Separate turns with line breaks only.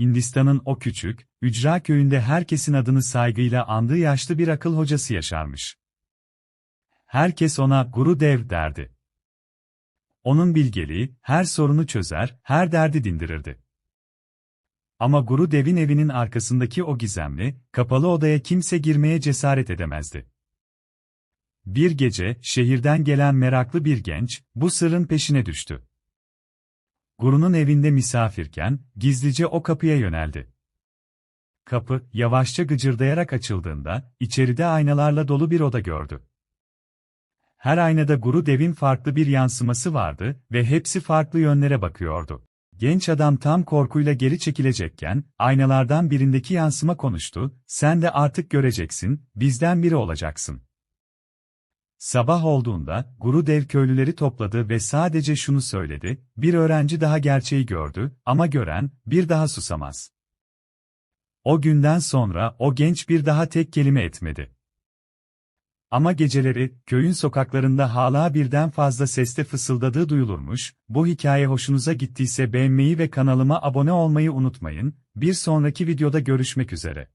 Hindistan'ın o küçük, ücra köyünde herkesin adını saygıyla andığı yaşlı bir akıl hocası yaşarmış. Herkes ona Guru Dev derdi. Onun bilgeliği, her sorunu çözer, her derdi dindirirdi. Ama Guru Dev'in evinin arkasındaki o gizemli, kapalı odaya kimse girmeye cesaret edemezdi. Bir gece, şehirden gelen meraklı bir genç, bu sırrın peşine düştü. Guru'nun evinde misafirken, gizlice o kapıya yöneldi. Kapı, yavaşça gıcırdayarak açıldığında, içeride aynalarla dolu bir oda gördü. Her aynada Guru Dev'in farklı bir yansıması vardı ve hepsi farklı yönlere bakıyordu. Genç adam tam korkuyla geri çekilecekken, aynalardan birindeki yansıma konuştu, sen de artık göreceksin, bizden biri olacaksın. Sabah olduğunda, Guru Dev köylüleri topladı ve sadece şunu söyledi, bir öğrenci daha gerçeği gördü, ama gören, bir daha susamaz. O günden sonra o genç bir daha tek kelime etmedi. Ama geceleri, köyün sokaklarında hala birden fazla sesle fısıldadığı duyulurmuş, bu hikaye hoşunuza gittiyse beğenmeyi ve kanalıma abone olmayı unutmayın, bir sonraki videoda görüşmek üzere.